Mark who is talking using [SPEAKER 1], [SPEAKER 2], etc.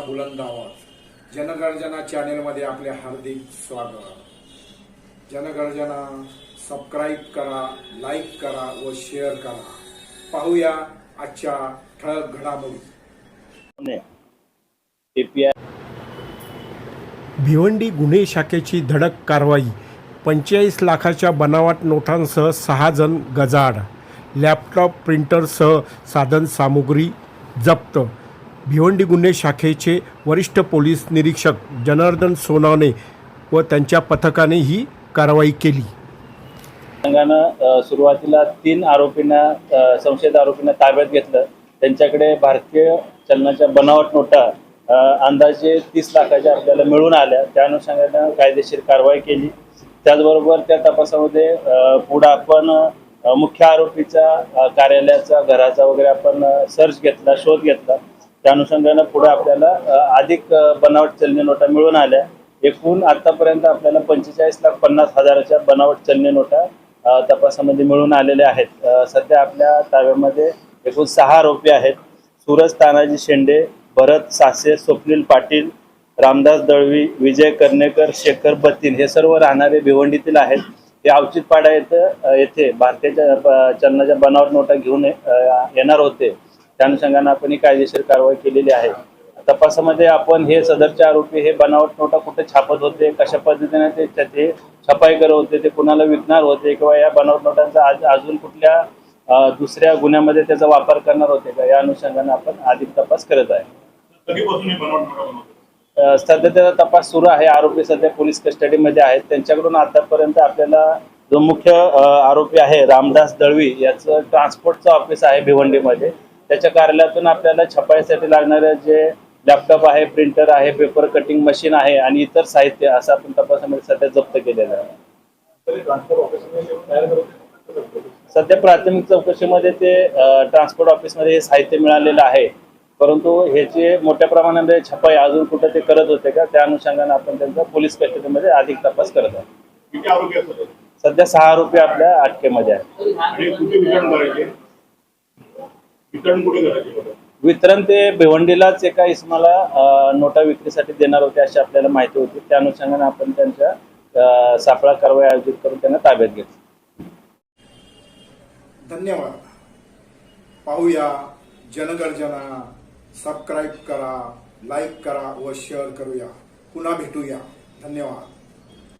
[SPEAKER 1] बुलंद आवाज. जनगर्जना चॅनेलमध्ये आपले हार्दिक स्वागत. जनगर्जना सबस्क्राईब करा लाईक करा व शेअर करा. पाहूया आजच्या ठळक घडामोडी.
[SPEAKER 2] भिवंडी गुन्हे शाखेची धडक कारवाई. पंचेचाळीस लाखाच्या बनावट नोटांसह सहा जण गजाड लॅपटॉप प्रिंटरसह साधनसामुग्री जप्त. भिवंडी गुन्हे शाखेचे वरिष्ठ पोलीस निरीक्षक जनार्दन सोनावणे व त्यांच्या पथकाने ही कारवाई केली.
[SPEAKER 3] संघानं सुरुवातीला तीन आरोपींना संशयित आरोपींना ताब्यात घेतलं. त्यांच्याकडे भारतीय चलनाच्या बनावट नोटा अंदाजे तीस लाखाच्या आपल्याला मिळून आल्या. त्या अनुषंगानं कायदेशीर कारवाई केली. त्याचबरोबर त्या तपासामध्ये पुढं आपण मुख्य आरोपीचा कार्यालयाचा घराचा वगैरे आपण सर्च घेतला शोध घेतला. त्या अनुषंगानं पुढे आपल्याला अधिक बनावट चलनी नोटा मिळून आल्या. एकूण आतापर्यंत आपल्याला पंचेचाळीस लाख पन्नास हजाराच्या बनावट चलनी नोटा तपासामध्ये मिळून आलेल्या आहेत. सध्या आपल्या ताब्यामध्ये एकूण सहा आरोपी आहेत. सूरज तानाजी शेंडे भरत सासे स्वप्नील पाटील रामदास दळवी विजय कर्णेकर शेखर बत्तीन हे सर्व राहणारे भिवंडीतील आहेत. हे औचितपाडा येथे. येथे भारतीय चलनाच्या बनावट नोटा घेऊन येणार होते. त्या अनुषंगाने आपण ही कायदेशीर कारवाई केलेली आहे. तपासामध्ये आपण हे सदरचे आरोपी हे बनावट नोटा कुठे छापत होते कशा पद्धतीने ते त्याचे छपाई करत होते ते कुणाला विकणार होते किंवा या बनावट नोटांचा आज अजून कुठल्या दुसऱ्या गुन्ह्यामध्ये त्याचा वापर करणार होते का? या अनुषंगाने आपण अधिक तपास करत आहे. सध्या त्याचा तपास सुरू आहे. आरोपी सध्या पोलीस कस्टडीमध्ये आहेत. त्यांच्याकडून आतापर्यंत आपल्याला जो मुख्य आरोपी आहे रामदास दळवी याचं ट्रान्सपोर्टचं ऑफिस आहे भिवंडीमध्ये. त्याच्या कार्यालयातून आपल्याला छपाईसाठी लागणारे जे लॅपटॉप आहे प्रिंटर आहे पेपर कटिंग मशीन आहे आणि इतर साहित्य असं आपण तपासामध्ये सध्या जप्त केलेलं आहे. सध्या प्राथमिक चौकशीमध्ये ते ट्रान्सपोर्ट ऑफिसमध्ये हे साहित्य मिळालेलं आहे. परंतु हे जे मोठ्या प्रमाणामध्ये छपाई अजून कुठं ते करत होते का त्या अनुषंगाने आपण त्यांचा पोलीस कस्टडीमध्ये अधिक तपास करत आहोत.
[SPEAKER 4] किती आरोग्य असतात
[SPEAKER 3] सध्या? सहा आरोपी आपल्या अटकेमध्ये
[SPEAKER 4] कुठे वितरण
[SPEAKER 3] ते भिवंडीलाच एका इसमाला नोटा विक्रीसाठी देणार होते अशी आपल्याला माहिती होती. त्या अनुषंगाने आपण त्यांच्या सापळा कारवाई आयोजित करून त्यांना ताब्यात घेतलं.
[SPEAKER 1] धन्यवाद. पाहूया जनगर्जना सबस्क्राईब करा लाईक करा व शेअर करूया. पुन्हा भेटूया. धन्यवाद.